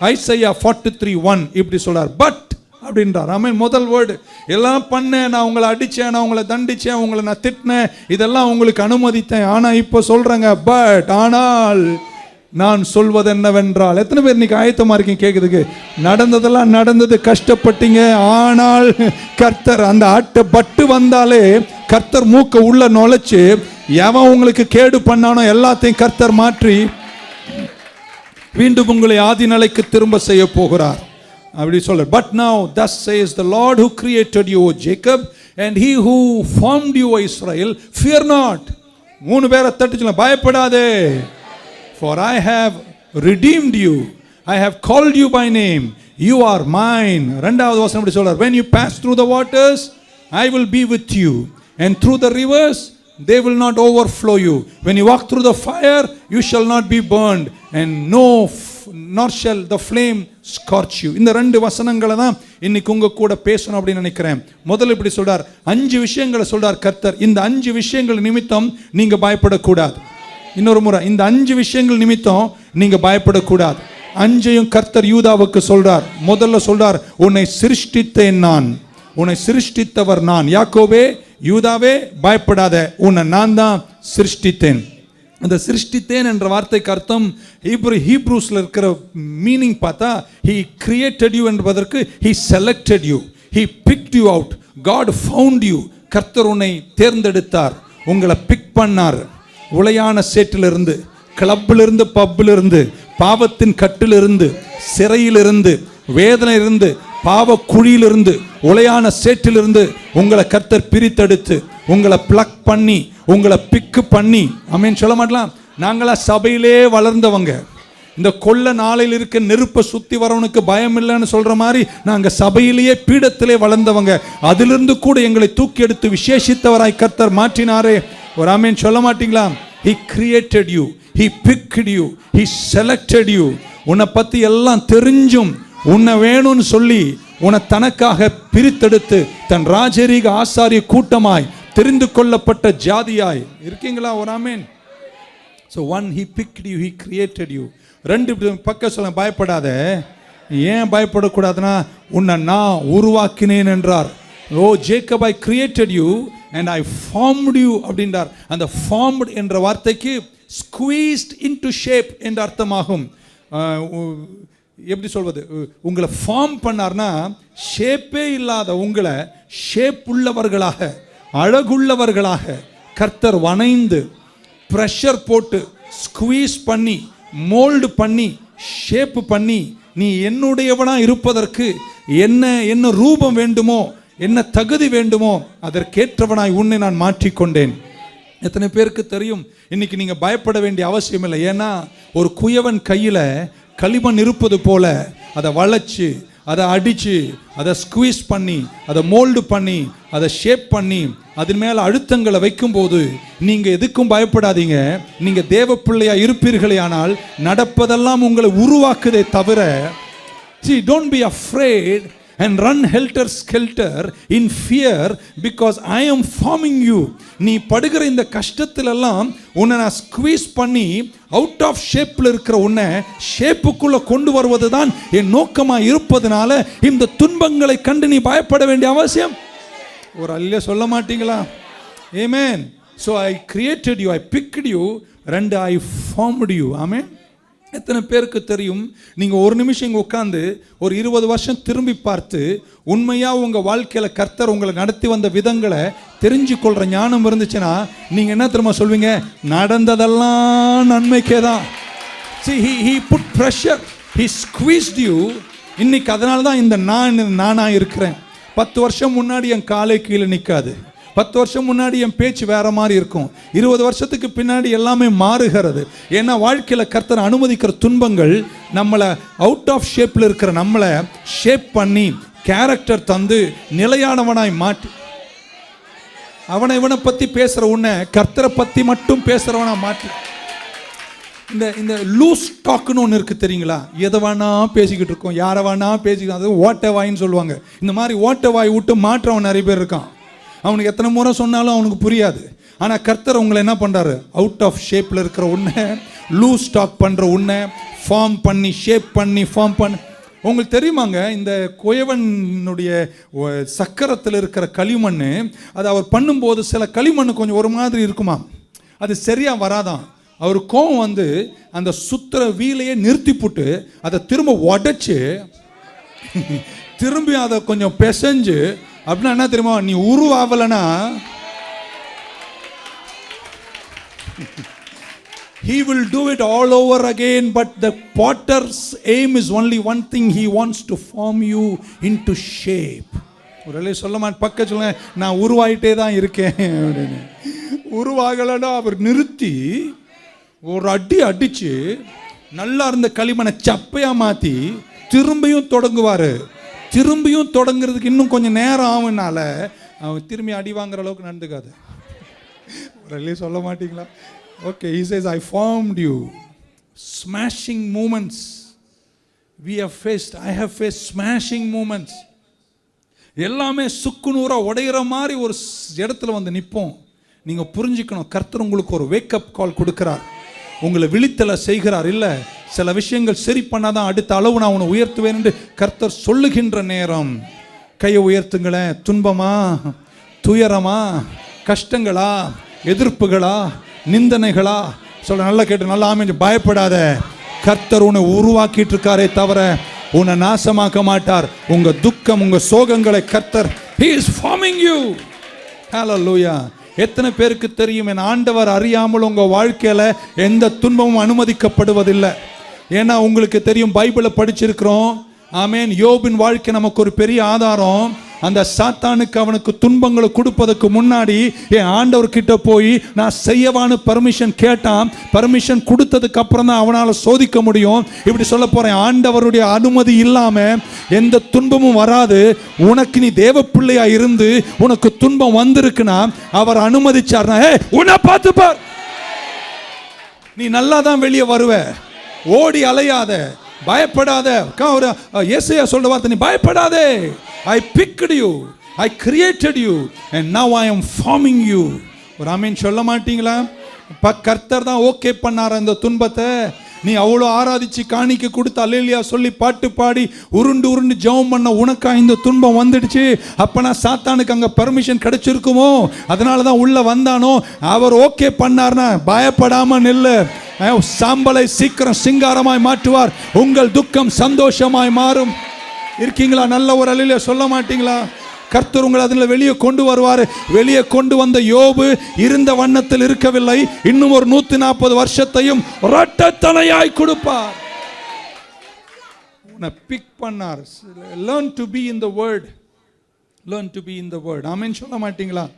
Isaiah forty three one இப்படி சொல்றார். But அப்படின்றார். ஆமாம் முதல் வேர்டு எல்லாம் பண்ணேன் நான் உங்களை அடிச்சேன் நான் உங்களை தண்டிச்சேன் உங்களை நான் திட்டினேன் இதெல்லாம் உங்களுக்கு அனுமதித்தேன். ஆனால் இப்போ சொல்றேங்க. பட் ஆனால் நான் சொல்வது என்னவென்றால் எத்தனை பேர் இன்னைக்கு ஆயத்தமாக இருக்கீங்க கேக்குதுக்கு நடந்ததெல்லாம் நடந்தது கஷ்டப்பட்டீங்க. ஆனால் கர்த்தர் அந்த ஆட்டை பட்டு வந்தாலே கர்த்தர் மூக்க உள்ள நுழைச்சு எவன் உங்களுக்கு கேடு பண்ணானோ எல்லாத்தையும் கர்த்தர் மாற்றி மீண்டும் உங்களை ஆதி நிலைக்கு திரும்ப செய்ய போகிறார். அப்படி சொல்ற but now thus says the lord who created you Jacob and he who formed you Israel fear not மூணு பேரை தட்டுச்சுல பயப்படாதே. For I have redeemed you I have called you by name you are mine ரெண்டாவது வசனம் இப்படி சொல்றார். When you pass through the waters I will be with you and through the rivers they will not overflow you. When you walk through the fire you shall not be burned and no no nor shall the flame scorch you. இந்த ரெண்டு வசனங்களை தான் இன்னைக்கு உங்க கூட பேசணும் அப்படின்னு நினைக்கிறேன். முதல்ல இப்படி சொல்றார். அஞ்சு விஷயங்களை சொல்றார் கர்த்தர். இந்த அஞ்சு விஷயங்கள் நிமித்தம் நீங்க பயப்படக்கூடாது. இன்னொரு முறை இந்த அஞ்சு விஷயங்கள் நிமித்தம் நீங்க பயப்படக்கூடாது. அஞ்சையும் கர்த்தர் யூதாவுக்கு சொல்றார். முதல்ல சொல்றார் உன்னை சிருஷ்டித்தேன் நான். உன்னை சிருஷ்டித்தவர் நான். யாக்கோவே யூதாவே பயப்படாத. உன்னை நான் தான் சிருஷ்டித்தேன். அந்த சிருஷ்டித்தேன் என்ற வார்த்தைக்கு அர்த்தம் ஹீப்ரு ஹீப்ரூஸ்ல இருக்கிற மீனிங் பார்த்தா ஹி கிரியேட்டட் யூ என்பதற்கு he selected you he picked you out God found you கர்த்தர் உன்னை தேர்ந்தெடுத்தார். உங்களை பிக் பண்ணார். உளையான சேற்றிலிருந்து கிளப்பிலிருந்து பப்பிலிருந்து பாவத்தின் கட்டிலிருந்து சிறையிலிருந்து வேதனையிலிருந்து பாவ குழியிலிருந்து உலையான சேற்றிலிருந்து உங்களை கர்த்தர் பிரித்தெடுத்து உங்களை பிளக் பண்ணி உங்களை பிக்கு பண்ணி அமீன் சொல்ல மாட்டலாம். நாங்களா சபையிலே வளர்ந்தவங்க. இந்த கொள்ள நாளையில் இருக்க நெருப்பை சுற்றி வரவனுக்கு பயம் இல்லைன்னு சொல்கிற மாதிரி நாங்கள் சபையிலேயே பீடத்திலே வளர்ந்தவங்க. அதிலிருந்து கூட எங்களை தூக்கி எடுத்து விசேஷித்தவராய் கர்த்தர் மாற்றினாரே. ஒரு ஆமீன் சொல்ல மாட்டீங்களா? He created you he picked you he selected you உன்னை பற்றி எல்லாம் தெரிஞ்சும். உன்னை வேணும்னு சொல்லி உன்னை தனக்காக பிரித்தெடுத்து தன் ராஜரீக ஆசாரிய கூட்டமாய் தெரிந்து கொள்ளப்பட்ட ஜாதியாய். இருக்கீங்களா? ஒரு so one he picked you he created you ரெண்டு பக்கம் சொல்ல பயப்படாத. ஏன் பயப்படக்கூடாதுன்னா உன்னை நான் உருவாக்கினேன் என்றார். ஓ Jacob I created you and I formed you அப்படின்றார். அந்த ஃபார்ம்டு என்ற வார்த்தைக்கு ஸ்குவீஸ்ட் இன்டு ஷேப் என்ற அர்த்தமாகும். எப்படி சொல்வது? உங்களை ஃபார்ம் பண்ணார்னா ஷேப்பே இல்லாத உங்களை ஷேப் உள்ளவர்களாக அழகுள்ளவர்களாக கர்த்தர் வனைந்து ப்ரெஷர் போட்டு ஸ்குவீஸ் பண்ணி மோல்டு பண்ணி ஷேப் பண்ணி நீ என்னுடையவனாக இருப்பதற்கு என்ன என்ன ரூபம் வேண்டுமோ என்ன தகுதி வேண்டுமோ அதற்கேற்றவனாய் உன்னை நான் மாற்றிக்கொண்டேன். எத்தனை பேருக்கு தெரியும்? இன்னைக்கு நீங்கள் பயப்பட வேண்டிய அவசியம் இல்லை ஏன்னா ஒரு குயவன் கையில் களிமண் இருப்பது போல அதை வளைச்சு அதை அடித்து அதை ஸ்குவீஸ் பண்ணி அதை மோல்டு பண்ணி அதை ஷேப் பண்ணி அதன் மேலே அழுத்தங்களை வைக்கும்போது நீங்கள் எதுக்கும் பயப்படாதீங்க. நீங்கள் தேவ பிள்ளையாக இருப்பீர்களே ஆனால் நடப்பதெல்லாம் உங்களை உருவாக்குதே தவிர see don't be afraid and run helter skelter in fear because I am forming you நீ படுகிற இந்த கஷ்டத்திலெல்லாம் உன்னை நான் ஸ்குவீஸ் பண்ணி அவுட் ஆஃப் ஷேப்பில் இருக்கிற உன்னை ஷேப்புக்குள்ளே கொண்டு வருவது தான் என் நோக்கமாக இருப்பதனால இந்த துன்பங்களை கண்டு நீ பயப்பட வேண்டிய அவசியம். ஒரு அல்ல சொல்ல மாட்டீங்களா? ஏமேன் so I created you I picked you ரெண்டு ஐ ஃபார்ம்டு யூ ஆமேன் எத்தனை பேருக்கு தெரியும்? நீங்கள் ஒரு நிமிஷம் இங்கே உட்காந்து ஒரு இருபது வருஷம் திரும்பி பார்த்து உண்மையாக உங்கள் வாழ்க்கையில் கர்த்தர் உங்களை நடத்தி வந்த விதங்களை தெரிஞ்சு கொள்கிற ஞானம் இருந்துச்சுன்னா நீங்கள் என்ன திரும்ப சொல்வீங்க? நடந்ததெல்லாம் நன்மைக்கே தான் see he he put pressure he squeezed you இன்னைக்கு அதனால தான் இந்த நான் நானாக இருக்கிறேன். பத்து வருஷம் முன்னாடி என் காலை கீழே நிற்காது பத்து வருஷம் முன்னாடி என் பேச்சு வேற மாதிரி இருக்கும். இருபது வருஷத்துக்கு பின்னாடி எல்லாமே மாறுகிறது. ஏன்னா வாழ்க்கையில் கர்த்தர் அனுமதிக்கிற துன்பங்கள் நம்மளை அவுட் ஆஃப் ஷேப்பில் இருக்கிற நம்மளை ஷேப் பண்ணி கேரக்டர் தந்து நிலையானவனாய் மாட்டி அவனை இவனை பற்றி பேசுகிற உன்னை கர்த்தரை பற்றி மட்டும் பேசுகிறவனா மாற்றி. இந்த இந்த லூஸ் டாக்னு ஒன்று இருக்குது தெரியுங்களா? எதை வேணா பேசிக்கிட்டு இருக்கோம். யாரை வேணா பேசிக்கிட்டு அது ஓட்ட வாயின்னு சொல்லுவாங்க. இந்த மாதிரி ஓட்ட வாய் விட்டு மாற்றவன் நிறைய பேர் இருக்கான். அவனுக்கு எத்தனை முறை சொன்னாலும் அவனுக்கு புரியாது. ஆனால் கர்த்தர் உங்களை என்ன பண்ணுறாரு அவுட் ஆஃப் ஷேப்பில் இருக்கிற உன்னை லூஸ் ஸ்டாக் பண்ணுற உன்னை ஃபார்ம் பண்ணி ஷேப் பண்ணி ஃபார்ம் பண்ணி. உங்களுக்கு தெரியுமாங்க? இந்த குயவனுடைய சக்கரத்தில் இருக்கிற களிமண் அது அவர் பண்ணும்போது சில களிமண் கொஞ்சம் ஒரு மாதிரி இருக்குமா? அது சரியாக வராதான் அவர் கோவம் வந்து அந்த சுத்துற வீலையே நிறுத்தி போட்டு அதை திரும்ப உடைச்சி திரும்பி அதை கொஞ்சம் பிசைஞ்சு அப்படின்னா என்ன தெரியுமா நீ உருவாகலைன்னா He will do it all over again, but the potter's aim is only one thing. He wants to form you into shape. ஒரு வேளை சொல்ல மாட்டேன் பக்க சொல்ல நான் உருவாயிட்டே தான் இருக்கேன் அப்படின்னு உருவாகலைன்னா அவர் நிறுத்தி ஒரு அடி அடிச்சு நல்லா இருந்த களிமனை சப்பையாக மாற்றி திரும்பியும் தொடங்குவார் திரும்பியும் தொடங்குறதுக்கு இன்னும் கொஞ்சம் நேரம் ஆகுனால அவன் திரும்பி அடி வாங்குற அளவுக்கு நடந்துக்காது. ஒரு சொல்ல மாட்டீங்களா? Okay is is I formed you smashing moments we have faced I have face smashing moments எல்லாமே சுக்குநூறா உடையிற மாதிரி ஒரு இடத்துல வந்து நிற்போம் நீங்கள் புரிஞ்சுக்கணும் கர்த்தர் உங்களுக்கு ஒரு வேக்கப் கால் கொடுக்குறார். உங்களை விழித்தலை செய்கிறார். இல்லை சில விஷயங்கள் சரி பண்ணாதான் அடுத்த அளவு நான் உன்னை உயர்த்துவேன் என்று கர்த்தர் சொல்லுகின்ற நேரம். கையை உயர்த்துங்களேன் துன்பமா? துயரமா? கஷ்டங்களா? எதிர்ப்புகளா? நிந்தனைகளா? சொல்ல நல்லா கேட்டு நல்லா அமைஞ்சு பயப்படாத. கர்த்தர் உன்னை உருவாக்கிட்டு இருக்காரே தவிர உன்னை நாசமாக்க மாட்டார். உங்க துக்கம் உங்க சோகங்களை கர்த்தர் ஹிளீஸ் ஃபார்மிங் யூ ஹலோ லூயா எத்தனை பேருக்கு தெரியும்? என் ஆண்டவர் அறியாமல் உங்கள் வாழ்க்கையில் எந்த துன்பமும் அனுமதிக்கப்படுவதில்லை. ஏன்னா உங்களுக்கு தெரியும் பைபிளை படிச்சிருக்கிறோம். ஆமேன். யோபின் வாழ்க்கை நமக்கு ஒரு பெரிய ஆதாரம். அந்த சாத்தானுக்கு அவனுக்கு துன்பங்களை கொடுப்பதற்கு முன்னாடி என் ஆண்டவர் கிட்ட போய் நான் செய்யவான்னு பர்மிஷன் கேட்டான். பர்மிஷன் கொடுத்ததுக்கு அப்புறம் தான் அவனால் சோதிக்க முடியும். இப்படி சொல்ல போறேன். ஆண்டவருடைய அனுமதி இல்லாம எந்த துன்பமும் வராது. உனக்கு நீ தேவ பிள்ளையா இருந்து உனக்கு துன்பம் வந்திருக்குன்னா அவர் அனுமதிச்சார்னா ஏ உன்னை பார்த்துப்பார் நீ நல்லா தான் வெளியே வருவ. ஓடி அலையாத. பயப்படாத. அக்கா, ஒரு ஏசையா சொல்ற வார்த்தை நீ பயப்படாதே. I picked you I created you and now I am forming you ஒரு அமீன் சொல்ல மாட்டீங்களா? ப கர்த்தர் தான் ஓகே பண்ணார் அந்த துன்பத்தை? நீ அவ்வளோ ஆராதிச்சு காணிக்க கொடுத்து அலையிலியா சொல்லி பாட்டு பாடி உருண்டு உருண்டு ஜெபம் பண்ண உனக்கா இந்த துன்பம் வந்துடுச்சு. அப்பனா சாத்தானுக்கு அங்கே பர்மிஷன் கிடைச்சிருக்குமோ? அதனால தான் உள்ளே வந்தானோ? அவர் ஓகே பண்ணார்னா பயப்படாமல் நில்லு. சாம்பலை சீக்கிரம் சிங்காரமாய் மாற்றுவார். உங்கள் துக்கம் சந்தோஷமாய் மாறும். இருக்கீங்களா? நல்ல ஒரு அலையில சொல்ல மாட்டீங்களா? கர்த்தர் உங்களை அதில் வெளியே கொண்டு வருவார். வெளியே கொண்டு வந்த யோபு இருந்த வண்ணத்தில் இருக்கவில்லை. இன்னும் ஒரு நூத்தி நாற்பது வருஷத்தையும் ரட்டத்தலையாய் கொடுப்பார். உன்னை பிக் பண்ணார். Learn to be in the word learn to be in the word ஆமென் சொல்ல மாட்டீங்களா?